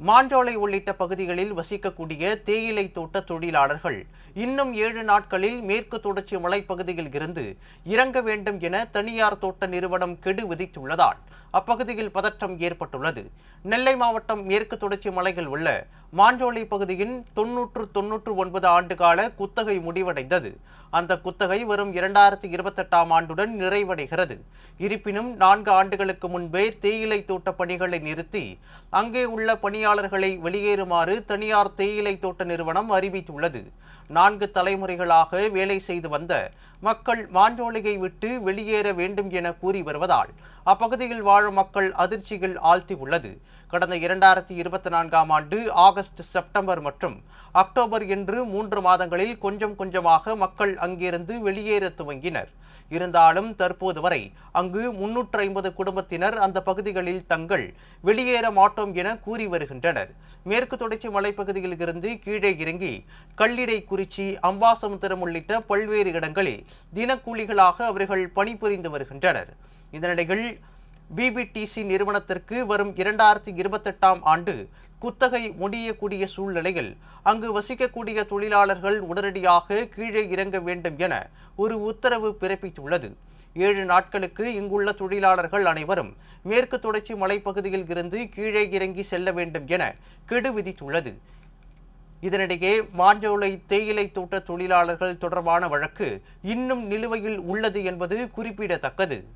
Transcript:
மாண்டோலை உள்ளிட்ட பகுதிகளில் வசிக்கக்கூடிய தேயிலை தோட்ட தொழிலாளர்கள் இன்னும் ஏழு நாட்களில் மேற்கு தொடர்ச்சி மலைப்பகுதியில் இருந்து இறங்க வேண்டும் என தனியார் தோட்ட நிறுவனம் கெடு விதித்துள்ளதால் அப்பகுதியில் பதற்றம் ஏற்பட்டுள்ளது. நெல்லை மாவட்டம் மேற்கு தொடர்ச்சி மலையில் உள்ள மாஞ்சோலை பகுதியின் தொன்னூற்று தொன்னூற்று ஒன்பது ஆண்டுகால குத்தகை முடிவடைந்தது. அந்த குத்தகை வரும் இரண்டாயிரத்தி இருபத்தெட்டாம் ஆண்டுடன் நிறைவடைகிறது. இருப்பினும் நான்கு ஆண்டுகளுக்கு முன்பே தேயிலை தோட்ட பணிகளை நிறுத்தி அங்கே உள்ள பணியாளர்களை வெளியேறுமாறு தனியார் தேயிலை தோட்ட நிறுவனம் அறிவித்துள்ளது. நான்கு தலைமுறைகளாக வேலை செய்து வந்த மக்கள் மாஞ்சோலையை விட்டு வெளியேற வேண்டும் என கூறி வருவதால் அப்பகுதியில் வாழும் மக்கள் அதிர்ச்சியில் ஆழ்த்தியுள்ளது. கடந்த இரண்டாயிரத்தி இருபத்தி நான்காம் ஆண்டு ஆகஸ்ட் செப்டம்பர் மற்றும் அக்டோபர் என்று மூன்று மாதங்களில் கொஞ்சம் கொஞ்சமாக மக்கள் அங்கிருந்து வெளியேற துவங்கினர். இருந்தாலும் தற்போது வரை அங்கு முன்னூற்று ஐம்பது குடும்பத்தினர் அந்த பகுதிகளில் தங்கள் வெளியேற மாட்டோம் என கூறி வருகின்றனர். மேற்கு தொடர்ச்சி மலைப்பகுதியில் இருந்து கீழே இறங்கி கல்லிடை குறிச்சி அம்பாசமுத்திரம் உள்ளிட்ட பல்வேறு இடங்களில் தினக்கூலிகளாக அவர்கள் பணிபுரிந்து வருகின்றனர். இந்த நிலையில் பிபிடிசி நிறுவனத்திற்கு வரும் இரண்டாயிரத்தி இருபத்தெட்டாம் ஆண்டு குத்தகை முடியக்கூடிய சூழ்நிலையில் அங்கு வசிக்கக்கூடிய தொழிலாளர்கள் உடனடியாக கீழே இறங்க வேண்டும் என ஒரு உத்தரவு பிறப்பித்துள்ளது. ஏழு நாட்களுக்கு இங்குள்ள தொழிலாளர்கள் அனைவரும் மேற்கு தொடர்ச்சி மலைப்பகுதியில் இருந்து கீழே இறங்கி செல்ல வேண்டும் என கெடு விதித்துள்ளது. இதனிடையே மாஞ்சோலை தேயிலை தோட்ட தொழிலாளர்கள் தொடர்பான வழக்கு இன்னும் நிலுவையில் உள்ளது என்பது குறிப்பிடத்தக்கது.